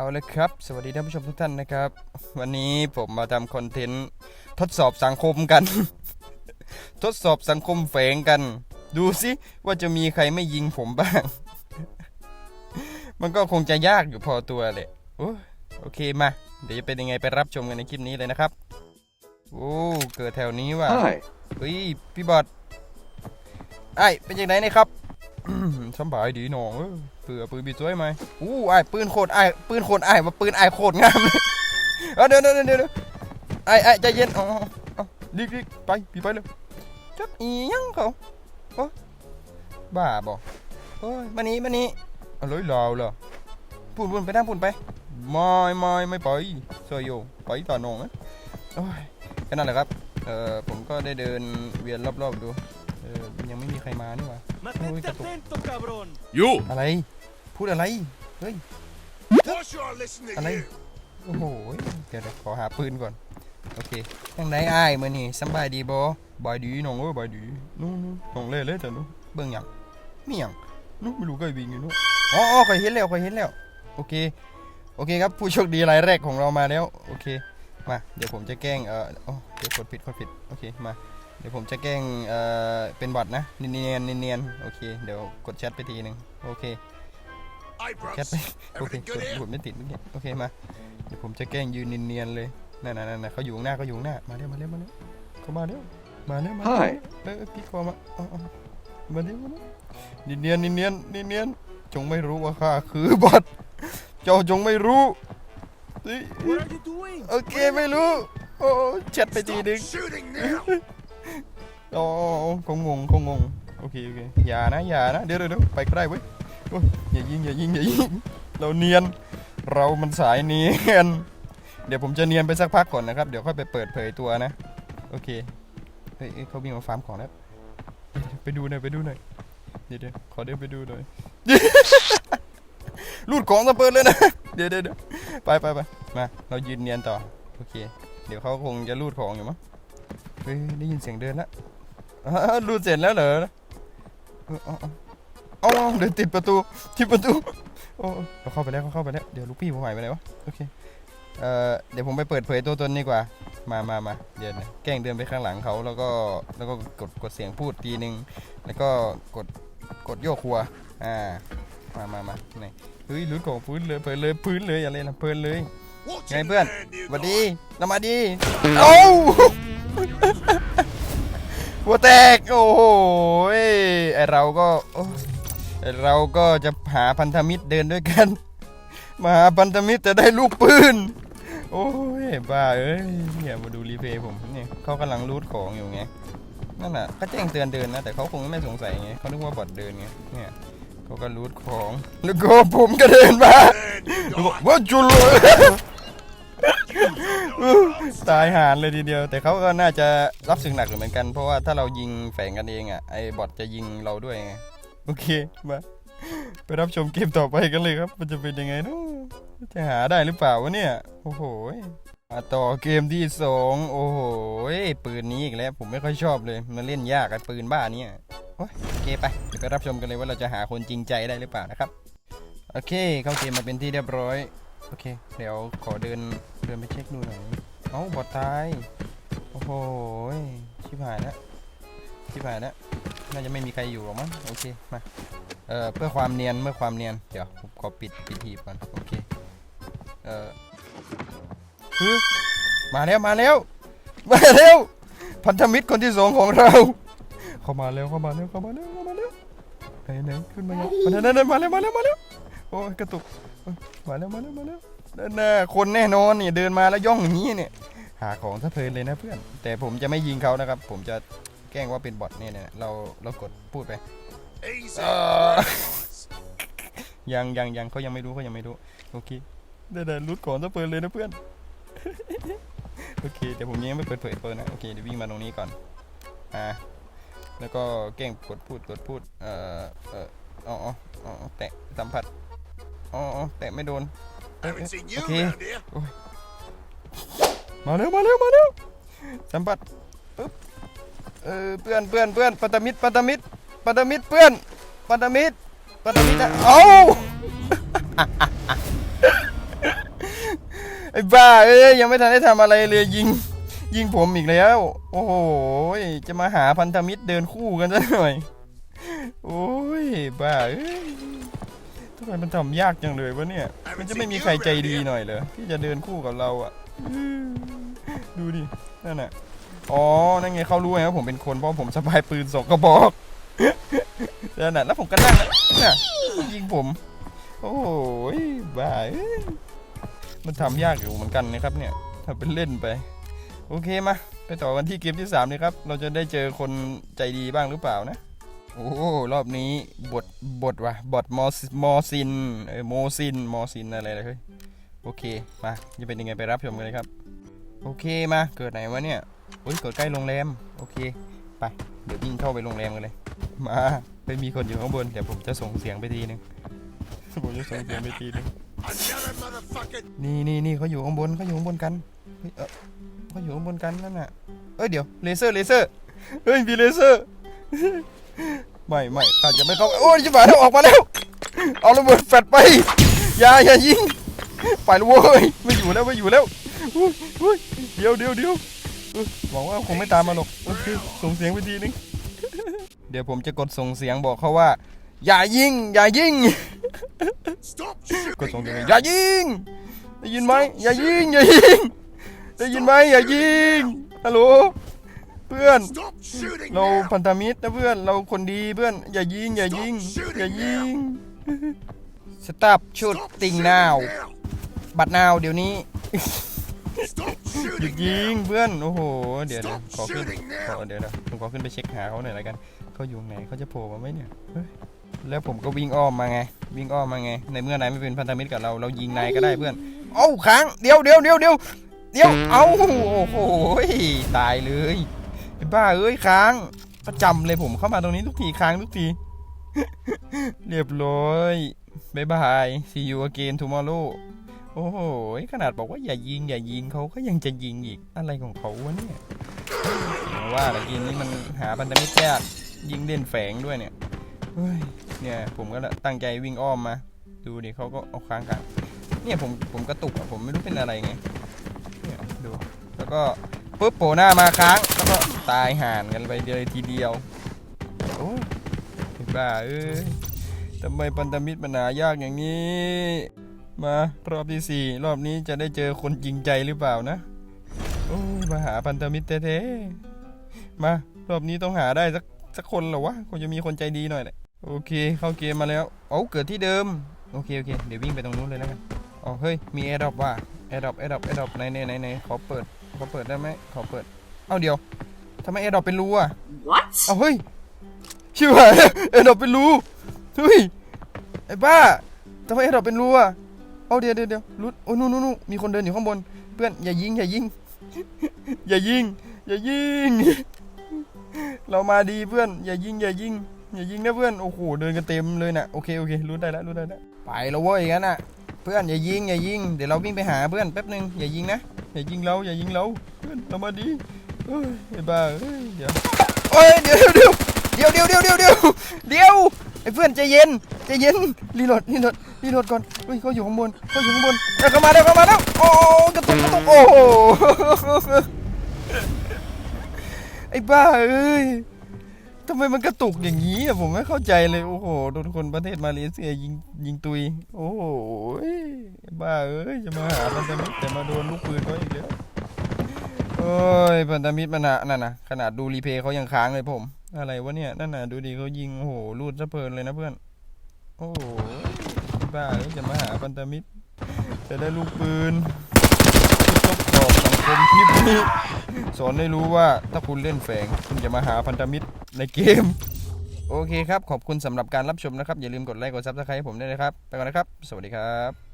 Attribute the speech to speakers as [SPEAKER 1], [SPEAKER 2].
[SPEAKER 1] เอาเลยครับ สวัสดีท่านผู้ชมทุกท่านนะครับ วันนี้ผมมาทำคอนเทนต์ทดสอบสังคมกัน ทดสอบสังคมแฝงกัน ดูสิว่าจะมีใครไม่ยิงผมบ้าง มันก็คงจะยากอยู่พอตัวแหละโอ้โอเคมา เดี๋ยวจะเป็นยังไงไปรับชมกันในคลิปนี้เลยนะครับ โอ้เกิดแถวนี้ว่ะ
[SPEAKER 2] Hi.
[SPEAKER 1] เฮ้ยพี่บอดไอ้เป็นยังไงเนี่ยครับสำบายดีหนองเออเปื่อปืนบีสวยไหมอู้ไอ้ายปืนโคตรไอ้ายปืนโคตรไอ้ายว่าปืนไอ้ายโคตรงามเลยเดี๋ยวเดี๋ยวเดี๋ยวเดี๋ยวไอ้ไอ้ายใจเย็นอาเอดิกดิกไปพี่ไปเลยจับอีหยังเขาโอ้บ้าบ่เฮ้ยมานี้มานี้เอาเลยราเหรอปุ่นปุ่นไปนั่งปุ่นไปไม่ไม่ไม่ไปเสยโยไปต่อหนองนะโอ้ยแค่นั้นแหละครับเออผมก็ได้เดินเวียนรอบๆดู เออยังไม่มีใครมานี่หว่า
[SPEAKER 3] Mantente
[SPEAKER 1] Uy, cato.
[SPEAKER 3] atento, cabrón.
[SPEAKER 2] You.
[SPEAKER 1] อะไร พูดอะไร เฮ้ย
[SPEAKER 2] What should I listen to
[SPEAKER 1] อะไร
[SPEAKER 2] you?
[SPEAKER 1] โอ้โห เดี๋ยวเดี๋ยวขอหาปืนก่อน โอเคยังไดอ้ายมื้อนี้สำบายดีบ่บายดีน้องเอ้ยบายดีนู้นนู้นน้องเล่เล่จ้ะนู้นเบิ่งหยังมีหยังนู้นไม่รู้ใครวิ่งอยู่นู้นอ๋ออ๋อเคยเห็นแล้วเคยเห็นแล้ว โอเค โอเคครับ ผู้โชคดีรายแรกของเรามาแล้ว โอเค มา เดี๋ยวผมจะแกล้ง เอ่ออ๋อเดี๋ยวกดผิดกดผิด โอเค มา เดี๋ยวผมจะแกล้งเอ่อเป็นบอทนะเนียนๆเนียนๆโอเค เดี๋ยวกดแชทไปทีหนึ่งโอเค
[SPEAKER 2] Hey,
[SPEAKER 1] แชท
[SPEAKER 2] bros.
[SPEAKER 1] ไปโอเค
[SPEAKER 2] Everything
[SPEAKER 1] ก
[SPEAKER 2] good
[SPEAKER 1] ด
[SPEAKER 2] here?
[SPEAKER 1] กดไม่ติดเมื่อกี้โอเคมาเดี๋ยวผมจะแกล้งยืนเนียนๆเลยนั่นๆนั่นๆเขาอยู่ข้างหน้าเขาอยู่ข้างหน้ามาเร็วมาเร็วมาเร็วเขามาเร็วมาเร็วมาเร็ว
[SPEAKER 2] Hi
[SPEAKER 1] เออเออพี่คอมาเอาเอามาเร็วมาเร็วเนียนๆเนียนๆเนียนๆจงไม่รู้ว่าข้าคือบอทเจ้าจงไม่รู้เฮ้ย
[SPEAKER 3] What are you doing?
[SPEAKER 1] โอเคไม่รู้โอ้แชทไปที
[SPEAKER 2] Stop
[SPEAKER 1] นึง
[SPEAKER 2] อ๋
[SPEAKER 1] อ๋อคงงงคงงงโอเคโอเคอย่านะอย่านะเดี๋ยวเดี๋ยวเดี๋ยวไปใกล้เว้ยอย่ายิงอย่ายิงอย่ายิงเราเนียน เรามันสายเนียน เดี๋ยวผมจะเนียนไปสักพักก่อนนะครับ เดี๋ยวค่อยไปเปิดเผยตัวนะ โอเค เฮ้ยเขาวิ่งมาฟาร์มของแล้ว ไปดูหน่อยไปดูหน่อย เดี๋ยวเดี๋ยวขอเดินไปดูหน่อยรูดของสเปิดเลยนะ เดี๋ยวเดี๋ยวไปไปไปมา เรายืนเนียนต่อ โอเค เดี๋ยวเขาคงจะรูดของอยู่มั้ง เฮ้ยได้ยินเสียงเดินแล้ว รูดเสร็จแล้วเหรอเอาเอาเอาเอาเดินติดประตูติดประตูโอ้เขาเข้าไปแล้วเขาเข้าไปแล้ว เดี๋ยวลูกพี่ผมหายไปไหนวะ โอเค เอ่อ เดี๋ยวผมไปเปิดเผยตัวตนดีกว่า มามามาเดี๋ยวนะแกล้งเดินไปข้างหลังเขาแล้วก็แล้วก็กดกดเสียงพูดทีนึง แล้วก็กดกดโยกครัว อ่า มามามาไหนเฮ้ยลุ้นของพื้นเลยเปิดเลยพื้นเลยอะไรนะเปิดเลย ไงเพื่อนสวัสดีเรามาดีเอ้า หัวแตกโอ้โหยไอเราก็โอ้ไอเราก็จะหาพันธมิตรเดินด้วยกัน มาหาพันธมิตรจะได้ลูกปืนโอ้ยบ้าเอ้ยเนี่ยมาดูรีเพย์ผมเนี่ยเขากำลังรูดของอยู่ไงนั่นน่ะก็แจ้งเตือนเดินนะแต่เขาคงไม่สงสัยไงเขานึกว่าบอดเดินไงเนี่ยเขาก็รูดของแล้วก็ผมก็เดินมา
[SPEAKER 2] Land, you
[SPEAKER 1] แล้วก็
[SPEAKER 2] guys.
[SPEAKER 1] ว่าจุลเลย ตายหานเลยทีเดียว แต่เขาก็น่าจะรับสึกหนักเหมือนกัน เพราะว่าถ้าเรายิงแฝงกันเองอะไอ้บอทจะยิงเราด้วยไงโอเคมาไปรับชมเกมต่อไปกันเลยครับ มันจะเป็นยังไงนะจะหาได้หรือเปล่าวะเนี่ย โอ้โหมาต่อเกมที่สองโอ้โหปืนนี้อีกแล้ว ผมไม่ค่อยชอบเลยมันเล่นยากไอ้ปืนบ้าเนี่ยโอ้ยโอเคไปเดี๋ยวไปรับชมกันเลยว่าเราจะหาคนจริงใจได้หรือเปล่านะครับ โอเค เข้าเกมมาเป็นที่เรียบร้อย โอเค เดี๋ยวขอเดินเดินไปเช็คดูหน่อย เอ้าบอดตาย โอ้โห ชิบหายแล้ว ชิบหายแล้ว น่าจะไม่มีใครอยู่หรอกมั้ง โอเค มา เอ่อ เพื่อความเนียน เมื่อความเนียน เดี๋ยวผมขอปิดปิดหีบก่อน โอเค เอ่อมาแล้ว มาแล้ว มาแล้ว พันธมิตรคนที่สองของเรา เข้ามาแล้ว เข้ามาแล้ว เข้ามาแล้วเข้ามาแล้ว ไหนไหนขึ้นมายังมาแล้วมาแล้วมาแล้วมาแล้วโอ้ยกระตุกมาแล้วมาแล้วมาแล้วนั่นน่ะคนแน่นอนเนี่ยเดินมาแล้วย่องอย่างนี้เนี่ย หาของซะเพลินเลยนะเพื่อน แต่ผมจะไม่ยิงเขานะครับ ผมจะแกล้งว่าเป็นบอทเนี่ยเนี่ยเราเรากดพูดไปยังยังยังเขายังไม่รู้เขายังไม่รู้โอเคได้ได้รุดก่อนซะเพลินเลยนะเพื่อนโอเคเดี๋ยวผมยังไม่เปิดเผยเปิดนะโอเคเดี๋ยววิ่งมาตรงนี้ก่อนอ่า แล้วก็แกล้งกดพูดกดพูด เอ่อ เอ่ออ๋ออ๋ออ๋อแตะสัมผัส อ๋ออ๋อแตะไม่โดน
[SPEAKER 2] Haven't seen you
[SPEAKER 1] Okay.
[SPEAKER 2] around here.
[SPEAKER 1] มาเร็วมาเร็วมาเร็วสัมผัสปึ๊บเออเพื่อนเพื่อนเพื่อนปัตตมิตรปัตตมิตรปัตตมิตรเพื่อนปัตตมิตรปัตตมิตรนะเอ้าอ้บ้าเอ้ยยังไม่ทันได้ทำอะไรเลยยิง ยิงผมอีกแล้ว โอ้โหจะมาหาพันธมิตรเดินคู่กันซะหน่อย โอ้ยบ้าเอ้ยทำไมมันทำยากจังเลยวะเนี่ย มันจะไม่มีใครใจดีหน่อยเหรอที่จะเดินคู่กับเราอะ ดูดิ นั่นน่ะ อ๋อ นั่นไงเขารู้ไงว่าผมเป็นคนเพราะผมสะพายปืนสองกระบอกนั่นน่ะแล้วผมก็นั่งน่ะยิงผม โอ้ยบ้ามันทำยากอยู่เหมือนกันนะครับเนี่ยถ้าเป็นเล่นไป โอเคมาไปต่อกันที่เกมที่3เลยครับ เราจะได้เจอคนใจดีบ้างหรือเปล่านะ โอ้รอบนี้บทบทว่ะบทมอสมอซินเออโมซินมอซินอะไรเลยเฮ้ยโอเคมาจะเป็นยังไงไปรับชมกันเลยครับ โอเคมาเกิดไหนวะเนี่ยโอ้ยเกิดใกล้โรงแรมโอเคไปเดี๋ยววิ่งเข้าไปโรงแรมกันเลย มาไปมีคนอยู่ข้างบนเดี๋ยวผมจะส่งเสียงไปทีนึงผมจะส่งเสียงไปทีนึงนี่นี่นี่เขาอยู่ข้างบนเขาอยู่ข้างบนกันเฮ้ย เออเขาอยู่ข้างบนกันนั่นน่ะเอ้ยเดี๋ยวเลเซอร์เลเซอร์เฮ้ยมีเลเซอร์ไม่ไม่ข้าจะไม่เข้าโอ้ยจิ๋วแล้วออกมาแล้วเอาระเบิดแฟดไปอย่าอย่ายิงไปแล้วเว้ยไม่อยู่แล้วไม่อยู่แล้วเดี๋ยวเดี๋ยวเดี๋ยวเออหวังว่าคงไม่ตามมาหรอกส่งเสียงไปทีนึงเดี๋ยวผมจะกดส่งเสียงบอกเขาว่า อย่ายิง อย่ายิงกดส่งเสียงอย่ายิงได้ยินไหมอย่ายิงอย่ายิง ได้ยินไหมอย่ายิงฮัลโหลเพื่อนเราพันธมิตรนะเพื่อนเราคนดีเพื่อนอย่ายิงอย่ายิงอย่ายิงสตับชุดติงนาวบัตรนาวเดี๋ยวนี้หยุดยิงเพื่อนโอ้โหเดี๋ยวขอขึ้นขอเดี๋ยวเดี๋ยวผมขอขึ้นไปเช็คหาเขาหน่อยละกันเขาอยู่ไหนเขาจะโผล่มาไหมเนี่ยแล้วผมก็วิ่งอ้อมมาไง วิ่งอ้อมมาไง ในเมื่อนายไม่เป็นพันธมิตรกับเราเรายิงนายก็ได้เพื่อนเอ้าค้างเดี๋ยวเดี๋ยวเดี๋ยวเดี๋ยว เดี๋ยว เอ้าโอ้โหตายเลยบ้าเอ้ยค้าง ประจำเลยผมเข้ามาตรงนี้ทุกทีค้างทุกที เรียบร้อยบายบาย see you again tomorrow โอ้โห ขนาดบอกว่าอย่ายิงอย่ายิงเขาก็ยังจะยิงอีก อะไรของเขาวะเนี่ยว่างว่าแต่เกมนี้มันหาพันธมิตรยากยิงเล่นแฝงด้วยเนี่ย เฮ้ย เนี่ยผมก็ตั้งใจวิ่งอ้อมมา ดูดิเขาก็เอาค้างกัน เนี่ยผมผมกระตุกอะผมไม่รู้เป็นอะไรไง แล้วก็ปุ๊บโผล่หน้ามาค้างแล้วก็ตายห่านกันไปเลยทีเดียวโอ้ยบ้าเอ้ยทำไมพันธมิตรมันหายากอย่างนี้ มารอบที่สี่รอบนี้จะได้เจอคนจริงใจหรือเปล่านะโอ้ยมาหาพันธมิตรแท้ๆมารอบนี้ต้องหาได้สักสักคนเหรอวะคงจะมีคนใจดีหน่อยแหละโอเค เข้าเกมมาแล้วเอาเกิดที่เดิมโอเคโอเคเดี๋ยววิ่งไปตรงนู้นเลยแล้วกันอ๋อเฮ้ยมีแอร์ดรอปว่ะแอร์ดรอปแอร์ดรอปแอร์ดรอปไหนไหนไหนไหนขอเปิด ขอเปิดได้ไหมขอเปิด เอ้าเดี๋ยวทำไมแอร์ดรอปเป็นรูอะ
[SPEAKER 3] What?
[SPEAKER 1] เอาเฮ้ย ชิบหายแล้วแอร์ดรอปเป็นรูเฮ้ย ไอ้บ้าทำไมแอร์ดรอปเป็นรูอะ เอาเดี๋ยวเดี๋ยวเดี๋ยวรุดโอ้ยนู่นนู่นนู่นมีคนเดินอยู่ข้างบน เพื่อนอย่ายิงอย่ายิง อย่ายิง อย่ายิง เรามาดีเพื่อน อย่ายิงอย่ายิงอย่ายิงนะเพื่อน โอ้โห เดินกันเต็มเลยน่ะ โอเค โอเค รู้ได้แล้ว รู้ได้แล้ว ไปแล้วเว้ยงั้นน่ะ เพื่อนอย่ายิง อย่ายิง เดี๋ยวเราวิ่งไปหาเพื่อนแป๊บนึง อย่ายิงนะ อย่ายิงเราอย่ายิงเราเพื่อนเรามาดีเอ้ยไอ้บ้าเอ้ยเดี๋ยวโอ้ยเดี๋ยวเดี๋ยวเดี๋ยวเดี๋ยวเดี๋ยวเดี๋ยวเดี๋ยวเดี๋ยวไอ้เพื่อนใจเย็นใจเย็นรีโหลดรีโหลดรีโหลดก่อนเฮ้ยเขาอยู่ข้างบนเขาอยู่ข้างบนเดี๋ยเข้ามาแล้วเข้ามาแล้วโอ้กระตุกกระตุกโอ้โหไอ้บ้าเอ้ย ทำไมมันกระตุกอย่างนี้อะผมไม่เข้าใจเลยโอ้โหโดนคนประเทศมาเลเซียยิงยิงตุย โอ้โหบ้าเอ้ยจะมาหาพันธมิตรแต่มาโดนลูกปืนเขาอีกแล้วโอ้ยพันธมิตรมันอะนั่นนะขนาดดูรีเพย์เขายังค้างเลยผม อะไรวะเนี่ยนั่นน่ะดูดิเขายิงโอ้โหรูดซะเพลินเลยนะเพื่อน โอ้โหบ้าเอ้ยจะมาหาพันธมิตรจะได้ลูกปืนทดสอบสังคมคลิปนี้สอนให้รู้ว่าถ้าคุณเล่นแฝงคุณจะมาหาพันธมิตร ในเกม โอเคครับ ขอบคุณสำหรับการรับชมนะครับ อย่าลืมกดไลค์กดซับสไครต์ให้ผมด้วยนะครับ ไปก่อนนะครับ สวัสดีครับ